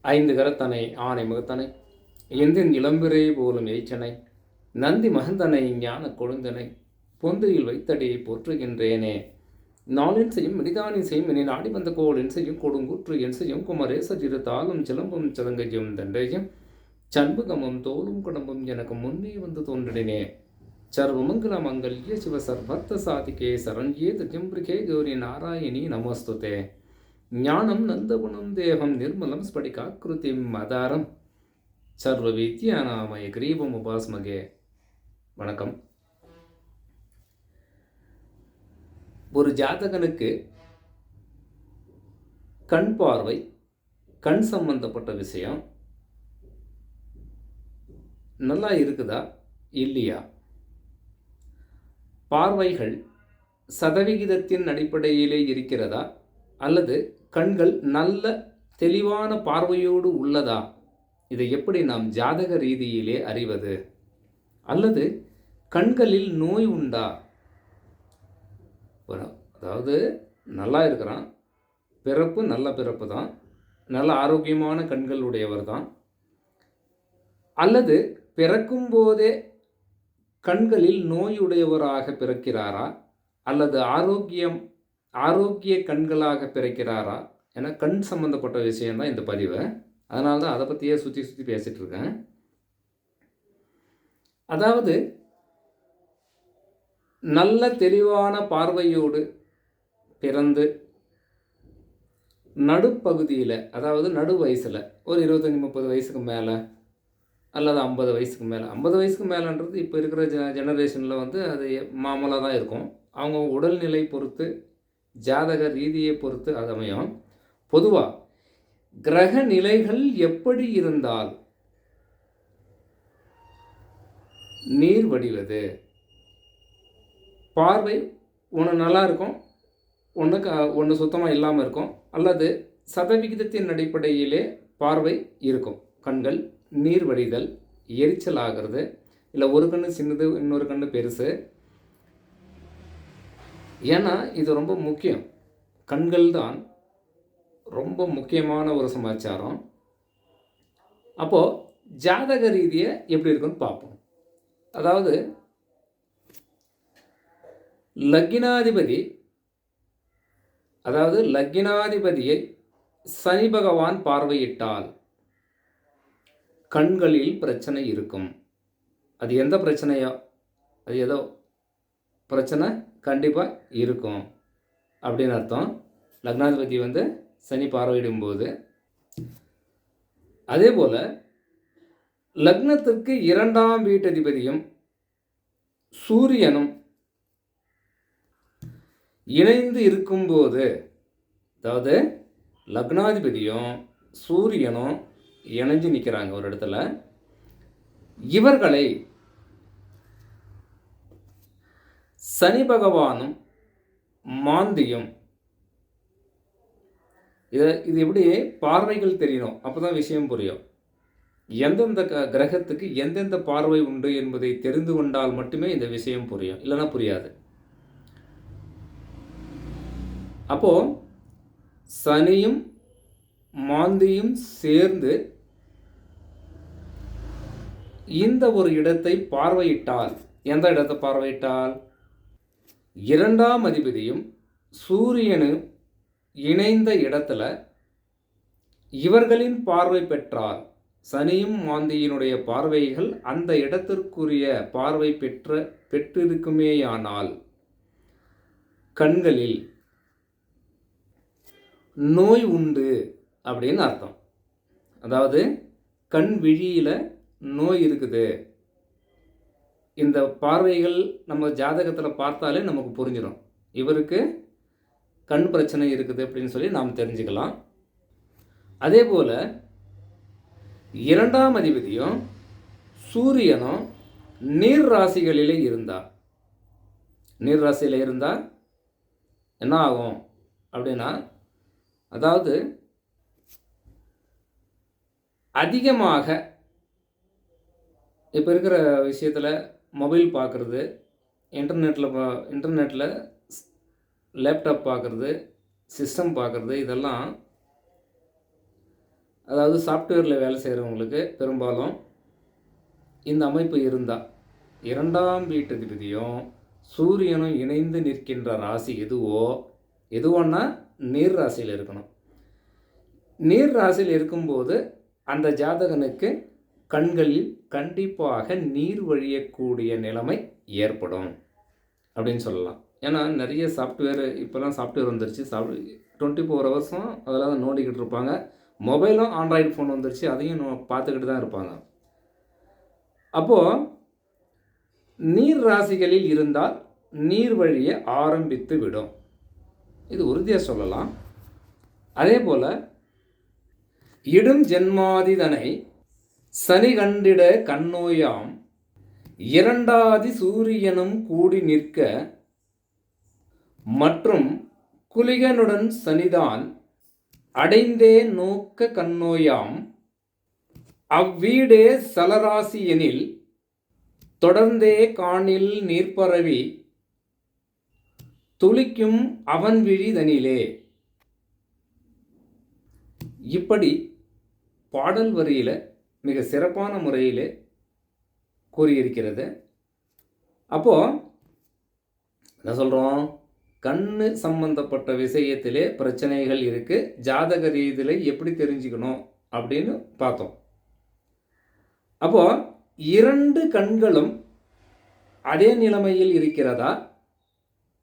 ஐந்து கரத்தனை ஆனை முகத்தனை எந்தின் இளம்பிறை போலும் எய்ச்சனை நந்தி மகந்தனை ஞான கொழுந்தனை பொந்தையில் வைத்தடி போற்றுகின்றேனே. நாளின் செய்யும் மினிதானின் செய்யும் இனி நாடி வந்த கோளின் செய்யும் கொடுங்குற்று என் செய்யும் குமரேச சிறு தாளும் சிலம்பும் சிலங்கையும் தண்டையும் சண்புகமும் தோலும் குடம்பும் எனக்கு முன்னே வந்து தோன்றினே. சர்வமங்கல மங்கல்ய சிவ சர்வர்த்த சாதிகே சரண்யே திஜம்பிரிகே கௌரி நாராயணி நமஸ்துதே. ஞானம் நந்தகுணம் தேகம் நிர்மலம் ஸ்படிகாக்கிருதிம் மதாரம் சர்வ வித்யாநாமய கிரீபம் உபாஸ்மகே. வணக்கம். ஒரு ஜாதகனுக்கு கண் பார்வை கண் சம்பந்தப்பட்ட விஷயம் நல்லா இருக்குதா? இல்லையா? பார்வைகள் சதவிகிதத்தின் அடிப்படையிலே இருக்கிறதா? அல்லது கண்கள் நல்ல தெளிவான பார்வையோடு உள்ளதா? இதை எப்படி நாம் ஜாதக ரீதியிலே அறிவது? அல்லது கண்களில் நோய் உண்டா? அதாவது நல்லா இருக்கிறான். பிறப்பு நல்ல பிறப்பு தான். நல்ல ஆரோக்கியமான கண்கள் உடையவர் தான். அல்லது பிறக்கும் போதே கண்களில் நோயுடையவராக பிறக்கிறாரா? அல்லது ஆரோக்கியம் ஆரோக்கிய கண்களாக பிறக்கிறாரா? ஏன்னா கண் சம்மந்தப்பட்ட விஷயம்தான் இந்த பதிவு. அதனால தான் அதை பற்றியே சுற்றி சுற்றி பேசிகிட்டு இருக்கேன். அதாவது நல்ல தெளிவான பார்வையோடு பிறந்து நடுப்பகுதியில் அதாவது நடு வயசில் ஒரு இருபத்தஞ்சி முப்பது வயசுக்கு மேலே அல்லது ஐம்பது வயசுக்கு மேலே. ஐம்பது வயசுக்கு மேலேன்றது இப்போ இருக்கிற ஜெ ஜெனரேஷனில் வந்து அது மாமூலாக தான் இருக்கும். அவங்க உடல்நிலை பொறுத்து ஜாதக ரீதியை பொறுத்து அது அமையும். பொதுவாக கிரக நிலைகள் எப்படி இருந்தால் நீர் வடிவது. பார்வை ஒன்று நல்லா இருக்கும் ஒன்று க ஒன்று சுத்தமாக இல்லாமல் இருக்கும் அல்லது சதவிகிதத்தின் அடிப்படையிலே பார்வை இருக்கும். கண்கள் நீர் வடிதல் எரிச்சல் ஆகிறது இல்லை ஒரு கண்ணு சின்னது இன்னொரு கண்ணு பெருசு ஏன்னா இது ரொம்ப முக்கியம். கண்கள் தான் ரொம்ப முக்கியமான ஒரு சமாச்சாரம். அப்போது ஜாதக ரீதியை எப்படி இருக்குன்னு பார்ப்போம். அதாவது லக்கினாதிபதி அதாவது லக்கினாதிபதியை சனி பகவான் பார்வையிட்டால் கண்களில் பிரச்சனை இருக்கும். அது எந்த பிரச்சனையோ? அது ஏதோ பிரச்சனை? கண்டிப்பாக இருக்கும். அப்படின்னு அர்த்தம். லக்னாதிபதி வந்து சனி பார்வையிடும்போது அதே போல் லக்னத்திற்கு இரண்டாம் வீட்டதிபதியும் சூரியனும் இணைந்து இருக்கும்போது அதாவது லக்னாதிபதியும் சூரியனும் இணைஞ்சு நிற்கிறாங்க ஒரு இடத்துல. இவர்களை சனி பகவானும் மாந்தியும். இதை இது எப்படி பார்வைகள் தெரியணும் அப்போ தான் விஷயம் புரியும். எந்தெந்த க கிரகத்துக்கு எந்தெந்த பார்வை உண்டு என்பதை தெரிந்து கொண்டால் மட்டுமே இந்த விஷயம் புரியும். இல்லைன்னா புரியாது. அப்போது சனியும் மாந்தியும் சேர்ந்து இந்த ஒரு இடத்தை பார்வையிட்டால் எந்த இடத்தை பார்வையிட்டால்? இரண்டாம் அதிபதியும் சூரியனும் இணைந்த இடத்துல இவர்களின் பார்வை பெற்றால் சனியும் மாந்தியினுடைய பார்வைகள் அந்த இடத்திற்குரிய பார்வை பெற்ற பெற்றிருக்குமேயானால் கண்களில் நோய் உண்டு அப்படின்னு அர்த்தம். அதாவது கண் விழியில் நோய் இருக்குது. இந்த பார்வைகள் நம்ம ஜாதகத்தில் பார்த்தாலே நமக்கு புரிஞ்சிடும் இவருக்கு கண் பிரச்சனை இருக்குது அப்படின்னு சொல்லி நாம் தெரிஞ்சுக்கலாம். அதே போல் இரண்டாம் அதிபதியும் சூரியனும் நீர் ராசிகளிலே இருந்தா நீர் ராசியில் இருந்தால் என்ன ஆகும் அப்படின்னா அதாவது அதிகமாக இப்போ இருக்கிற விஷயத்தில் மொபைல் பார்க்குறது இன்டர்நெட்டில் பா இன்டர்நெட்டில் லேப்டாப் பார்க்குறது சிஸ்டம் பார்க்குறது இதெல்லாம் அதாவது சாஃப்ட்வேரில் வேலை செய்கிறவங்களுக்கு பெரும்பாலும் இந்த அமைப்பு இருந்தால் இரண்டாம் வீட்டுக்குதியும் சூரியனும் இணைந்து நிற்கின்ற ராசி எதுவோ எதுவோன்னா நீர் ராசியில் இருக்கணும். நீர் ராசியில் இருக்கும்போது அந்த ஜாதகனுக்கு கண்களில் கண்டிப்பாக நீர் வழியக்கூடிய நிலைமை ஏற்படும் அப்படின்னு சொல்லலாம். ஏன்னா நிறைய சாஃப்ட்வேர் இப்போல்லாம் சாஃப்ட்வேர் வந்துருச்சு. சாஃப்ட் டுவெண்ட்டி ஃபோர் ஹவர்ஸும் அதெல்லாம் தான் நோண்டிக்கிட்டு இருப்பாங்க. மொபைலும் ஆண்ட்ராய்டு ஃபோன் வந்துருச்சு. அதையும் பார்த்துக்கிட்டு தான் இருப்பாங்க. அப்போது நீர் ராசிகளில் இருந்தால் நீர் வழியை ஆரம்பித்து விடும். இது உறுதியாக சொல்லலாம். அதே போல் இடும் ஜென்மாதிதனை சனி கண்டிட கண்ணோயாம். இரண்டாதி சூரியனும் கூடி நிற்க மற்றும் குலிகனுடன் சனிதான் அடைந்தே நோக்க கண்ணோயாம். அவ்வீடே சலராசி எனில் தொடர்ந்தே காணில் நீர்பரவி துளிக்கும் அவன் விழிதனிலே இப்படி பாடல் வரியில் மிக சிறப்பான முறையில் கூறியிருக்கிறது. அப்போது என்ன சொல்கிறோம் கண்ணு சம்பந்தப்பட்ட விஷயத்திலே பிரச்சனைகள் இருக்குது ஜாதக ரீதியில் எப்படி தெரிஞ்சுக்கணும் அப்படின்னு பார்த்தோம். அப்போது இரண்டு கண்களும் அதே நிலைமையில் இருக்கிறதா?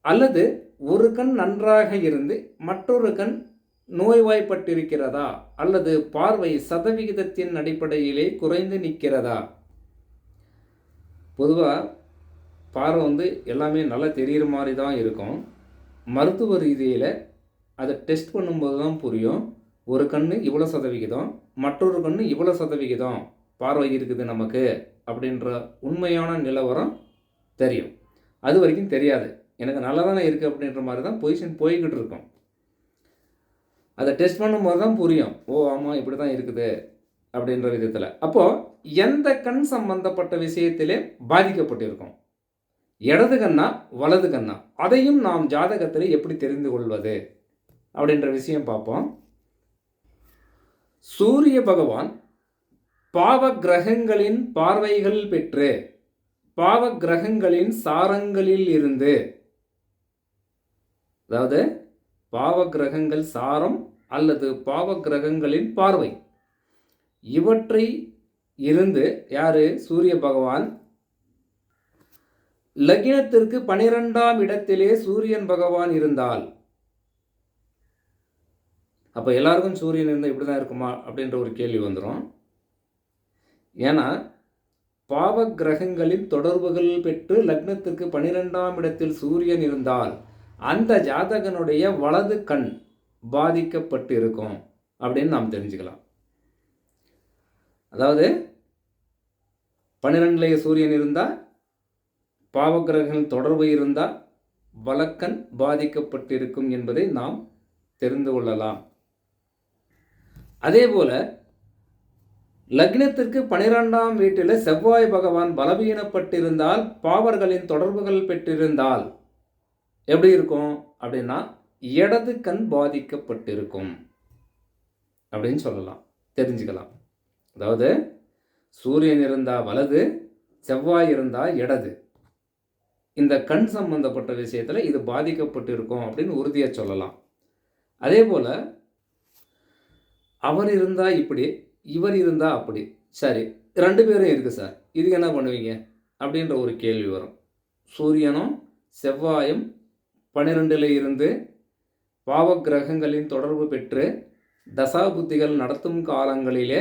அல்லது ஒரு கண் நன்றாக இருந்து மற்றொரு கண் நோய்வாய்ப்பட்டிருக்கிறதா? அல்லது பார்வை சதவிகிதத்தின் அடிப்படையிலே குறைந்து நிற்கிறதா? பொதுவாக பார்வை வந்து எல்லாமே நல்லா தெரிகிற மாதிரி தான் இருக்கும். மருத்துவ ரீதியில் அதை டெஸ்ட் பண்ணும்போது தான் புரியும். ஒரு கண் இவ்வளோ சதவிகிதம் மற்றொரு கண் இவ்வளோ சதவிகிதம் பார்வை இருக்குது நமக்கு அப்படின்ற உண்மையான நிலவரம் தெரியும். அது வரைக்கும் தெரியாது. எனக்கு நல்லா தானே இருக்குது அப்படின்ற மாதிரி தான் பொசிஷன் போய்கிட்டு இருக்கும். அதை டெஸ்ட் பண்ணும்போது தான் புரியும். ஓ ஆமாம் இப்படி தான் இருக்குது அப்படின்ற விதத்தில். அப்போது எந்த கண் சம்பந்தப்பட்ட விஷயத்திலே பாதிக்கப்பட்டிருக்கும்? இடது கண்ணா வலது கண்ணா? அதையும் நாம் ஜாதகத்தில் எப்படி தெரிந்து கொள்வது? அப்படின்ற விஷயம் பார்ப்போம். சூரிய பகவான் பாவ கிரகங்களின் பார்வைகள் பெற்று பாவ கிரகங்களின் சாரங்களில் இருந்து அதாவது பாவ கிரகங்கள் சாரம் அல்லது பாவ கிரகங்களின் பார்வை. இவற்றை இருந்து யாரு? சூரிய பகவான். லக்னத்திற்கு பனிரெண்டாம் இடத்திலே சூரியன் பகவான் இருந்தால். அப்போ எல்லாருக்கும் சூரியன் இருந்தால் இப்படி தான் இருக்குமா? அப்படின்ற ஒரு கேள்வி வந்துடும் ஏன்னா பாவ கிரகங்களின் தொடர்புகள் பெற்று லக்னத்திற்கு பனிரெண்டாம் இடத்தில் சூரியன் இருந்தால் அந்த ஜாதகனுடைய வலது கண் பாதிக்கப்பட்டு இருக்கும் அப்படின்னு நாம் தெரிஞ்சுக்கலாம். அதாவது பன்னிரெண்டுலேயே சூரியன் இருந்தால் பாவகிரகங்கள் தொடர்பு இருந்தால் வழக்கன் பாதிக்கப்பட்டிருக்கும் என்பதை நாம் தெரிந்து கொள்ளலாம். அதே போல லக்னத்திற்கு பனிரெண்டாம் வீட்டில் செவ்வாய் பகவான் பலவீனப்பட்டிருந்தால் பாவர்களின் தொடர்புகள் பெற்றிருந்தால் எப்படி இருக்கும்? அப்படின்னா இடது கண் பாதிக்கப்பட்டிருக்கும். அப்படின்னு சொல்லலாம். தெரிஞ்சுக்கலாம். அதாவது சூரியன் இருந்தால் வலது செவ்வாய் இருந்தால் இடது. இந்த கண் சம்பந்தப்பட்ட விஷயத்தில் இது பாதிக்கப்பட்டு இருக்கும் அப்படின்னு உறுதியாக சொல்லலாம். அதே போல் அவர் இருந்தால் இப்படி இவர் இருந்தால் அப்படி. சரி ரெண்டு பேரும் இருக்குது சார். இதுக்கு என்ன பண்ணுவீங்க? அப்படின்ற ஒரு கேள்வி வரும். சூரியனும் செவ்வாயும் பன்னிரெண்டில் இருந்து பாவ கிரகங்களின் தொடர்பு பெற்று தசாபுத்திகள் நடத்தும் காலங்களிலே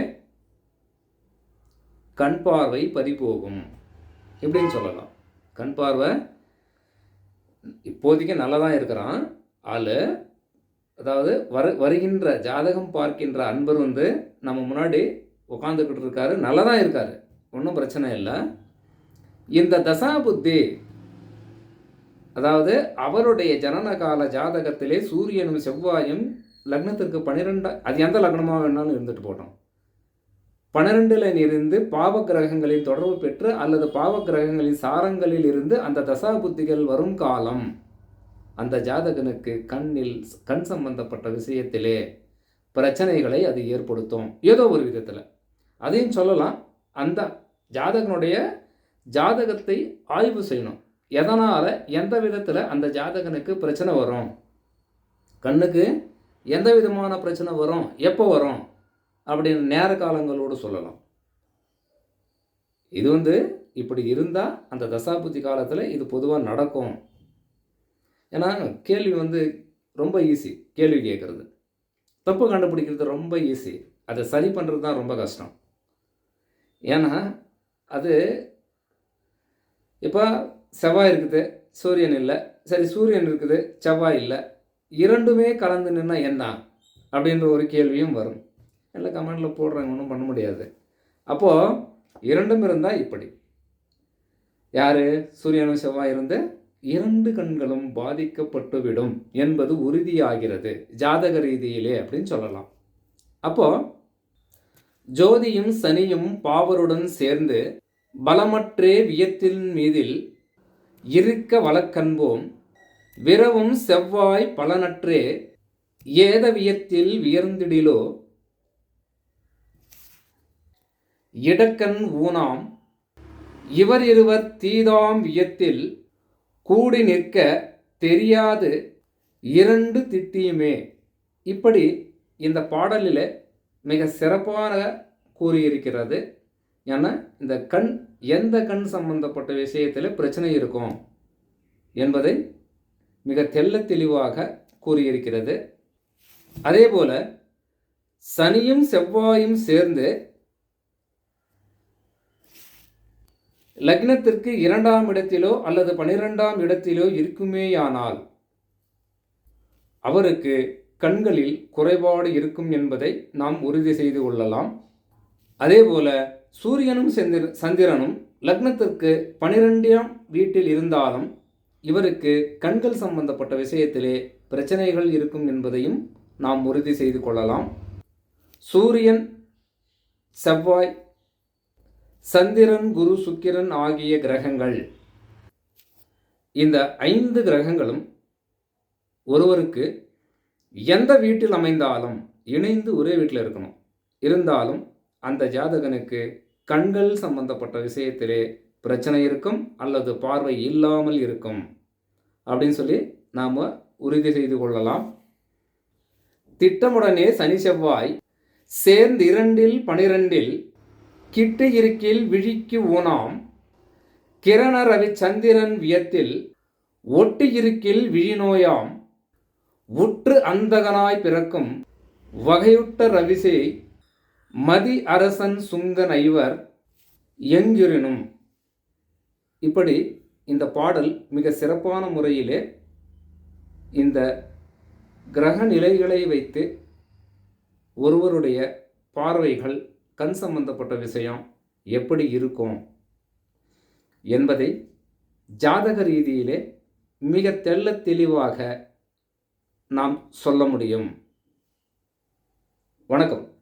கண் பார்வை பறிபோகும் இப்படின்னு சொல்லலாம். கண் பார்வை இப்போதைக்கு நல்லா தான் இருக்கிறான். ஆள் அதாவது வரு வருகின்ற ஜாதகம் பார்க்கின்ற அன்பர் வந்து நம்ம முன்னாடி உட்காந்துக்கிட்டு இருக்காரு. நல்லா தான் இருக்கார். ஒன்றும் பிரச்சனை இல்லை. இந்த தசாபுத்தி அதாவது அவருடைய ஜனன கால ஜாதகத்திலே சூரியனும் செவ்வாயும் லக்னத்திற்கு பன்னிரெண்டா அது எந்த லக்னமாக வேணாலும் இருந்துட்டு போட்டோம் பன்னிரெண்டில் இருந்து பாவ கிரகங்களின் தொடர்பு பெற்று அல்லது பாவ கிரகங்களின் சாரங்களில் இருந்து அந்த தசாபுத்திகள் வரும் காலம் அந்த ஜாதகனுக்கு கண்ணில் கண் சம்பந்தப்பட்ட விஷயத்திலே பிரச்சனைகளை அது ஏற்படுத்தும். ஏதோ ஒரு விதத்தில். அதையும் சொல்லலாம். அந்த ஜாதகனுடைய ஜாதகத்தை ஆய்வு செய்யணும். எதனால்? எந்த விதத்தில் அந்த ஜாதகனுக்கு பிரச்சனை வரும்? கண்ணுக்கு எந்த விதமான பிரச்சனை வரும்? எப்போ வரும்? அப்படின்னு நேர காலங்களோடு சொல்லலாம். இது வந்து இப்படி இருந்தால் அந்த தசாபுத்தி காலத்தில் இது பொதுவாக நடக்கும். ஏன்னா கேள்வி வந்து ரொம்ப ஈஸி கேள்வி கேட்குறது தப்பு கண்டுபிடிக்கிறது ரொம்ப ஈஸி அதை சரி பண்ணுறது தான் ரொம்ப கஷ்டம். ஏன்னா அது இப்போ செவ்வாய் இருக்குது சூரியன் இல்லை. சரி சூரியன் இருக்குது செவ்வாய் இல்லை. இரண்டுமே கலந்து நின்னா என்ன? அப்படின்ற ஒரு கேள்வியும் வரும். எல்லாம் கமெண்டில் போடுறாங்க ஒன்றும் பண்ண முடியாது. அப்போது இரண்டும் இருந்தால் இப்படி. யார்? சூரியனும் செவ்வாய் இருந்து இரண்டு கண்களும் பாதிக்கப்பட்டுவிடும் என்பது உறுதியாகிறது. ஜாதக ரீதியிலே அப்படின்னு சொல்லலாம். அப்போது ஜோதியும் சனியும் பாவருடன் சேர்ந்து பலமற்றே வியத்தின் மீதில் இருக்க வழக்கன்போம் விரவும் செவ்வாய் பலனற்றே ஏதவியத்தில் வியர்ந்திடிலோ? இடக்கண் ஊனாம் இவர் இருவர் தீதாம் வியத்தில் கூடி நிற்க தெரியாது இரண்டு திட்டியுமே. இப்படி இந்த பாடலில் மிக சிறப்பாக கூறியிருக்கிறது ஏன்னா இந்த கண் எந்த கண் சம்பந்தப்பட்ட விஷயத்தில் பிரச்சனை இருக்கும் என்பதை மிக தெல்ல தெளிவாக கூறியிருக்கிறது. அதே போல் சனியும் செவ்வாயும் சேர்ந்து லக்னத்திற்கு இரண்டாம் இடத்திலோ அல்லது பனிரெண்டாம் இடத்திலோ இருக்குமேயானால் அவருக்கு கண்களில் குறைபாடு இருக்கும் என்பதை நாம் உறுதி செய்து கொள்ளலாம். அதேபோல சூரியனும் செந்திர சந்திரனும் லக்னத்திற்கு பனிரெண்டாம் வீட்டில் இருந்தாலும் இவருக்கு கண்கள் சம்பந்தப்பட்ட விஷயத்திலே பிரச்சனைகள் இருக்கும் என்பதையும் நாம் உறுதி செய்து கொள்ளலாம். சூரியன் செவ்வாய் சந்திரன் குரு சுக்கிரன் ஆகிய கிரகங்கள். இந்த ஐந்து கிரகங்களும் ஒருவருக்கு எந்த வீட்டில் அமைந்தாலும் இணைந்து ஒரே வீட்டில் இருக்கணும். இருந்தாலும் அந்த ஜாதகனுக்கு கண்கள் சம்பந்தப்பட்ட விஷயத்திலே பிரச்சனை இருக்கும் அல்லது பார்வை இல்லாமல் இருக்கும். அப்படின்னு சொல்லி நாம் உறுதி செய்து கொள்ளலாம். திட்டமுடனே சனி செவ்வாய் சேர்ந்து இரண்டில் பனிரெண்டில் கிட்டு இருக்கில் விழிக்கு ஊனாம். கிரண ரவி சந்திரன் வியத்தில் ஒட்டு இருக்கில் விழிநோயாம் உற்று அந்தகனாய் பிறக்கும் வகையுட்ட ரவிசை மதி அரசன் சுங்கன் ஐவர் எங்கிருனும். இப்படி இந்த பாடல் மிக சிறப்பான முறையிலே இந்த கிரக நிலைகளை வைத்து ஒருவருடைய பார்வைகள் கண் சம்பந்தப்பட்ட விஷயம் எப்படி இருக்கும் என்பதை ஜாதக ரீதியிலே மிக தெள்ள தெளிவாக நாம் சொல்ல முடியும். வணக்கம்.